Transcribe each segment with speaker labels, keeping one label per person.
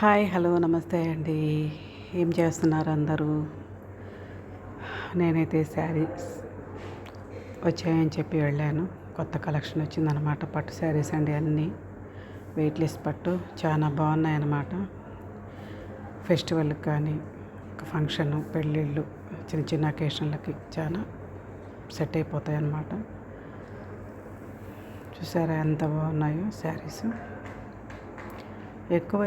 Speaker 1: Hi hello నమస్తే అండి. ఏం చేస్తున్నారు అందరూ? నేనైతే శారీస్ వచ్చాయని చెప్పి వెళ్ళాను. కొత్త కలెక్షన్ వచ్చిందనమాట పట్టు శారీస్ అండి అన్నీ. వెయిట్లెస్ పట్టు చాలా బాగున్నాయన్నమాట. ఫెస్టివల్కి కానీ ఫంక్షను పెళ్ళిళ్ళు చిన్న చిన్న అకేషన్లకి చాలా సెట్ అయిపోతాయి అన్నమాట చూసారా ఎంత బాగున్నాయో శారీస్. ఎక్కువ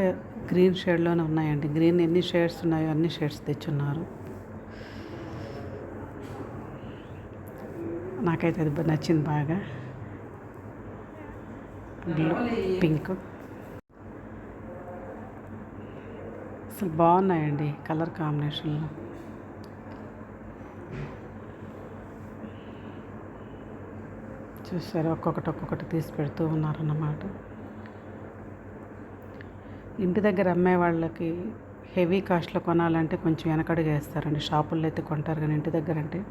Speaker 1: గ్రీన్ షేడ్లోనే ఉన్నాయండి. గ్రీన్ ఎన్ని షేడ్స్ ఉన్నాయో అన్ని షేడ్స్ తెచ్చున్నారు. నాకైతే అది నచ్చింది బాగా. Blue pink. అసలు బాగున్నాయండి కలర్ కాంబినేషన్లో. చూసారు? ఒక్కొక్కటి ఒక్కొక్కటి తీసి పెడుతూ ఉన్నారన్నమాట. ఇంటి దగ్గర అమ్మే వాళ్ళకి హెవీ కాస్ట్లో కొనాలంటే కొంచెం వెనకడుగు వేస్తారండి. షాపుల్లో అయితే కొంటారు కానీ ఇంటి దగ్గర అంటే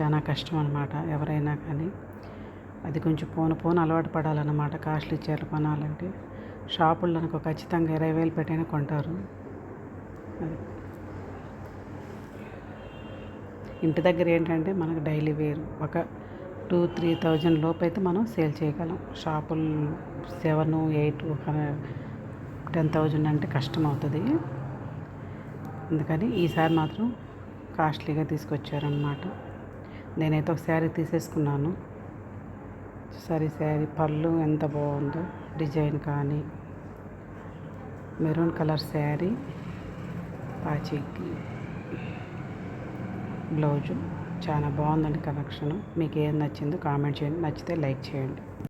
Speaker 1: చాలా కష్టం అనమాట ఎవరైనా కానీ. అది కొంచెం పోను పోను అలవాటు పడాలన్నమాట కాస్ట్లీ చీరలు కొనాలంటే. షాపుల్లో అనుకో ఖచ్చితంగా ఇరవై వేలు పెట్టైనా కొంటారు. అది. ఇంటి దగ్గర ఏంటంటే మనకు డైలీ వేర్ ఒక టూ త్రీ థౌజండ్ లోపు అయితే మనం సేల్ చేయగలం. షాపులు సెవెన్ ఎయిట్ టెన్ థౌజండ్ అంటే కష్టం అవుతుంది అందుకని ఈసారి మాత్రం కాస్ట్లీగా తీసుకొచ్చారనమాట నేనైతే ఒక శారీ తీసేసుకున్నాను. సరే శారీ పళ్ళు ఎంత బాగుందో డిజైన్ కానీ మెరూన్ కలర్ శారీ పాచికి బ్లౌజు చాలా బాగుందండి కలెక్షన్. మీకు ఏం నచ్చిందో కామెంట్ చేయండి. నచ్చితే లైక్ చేయండి.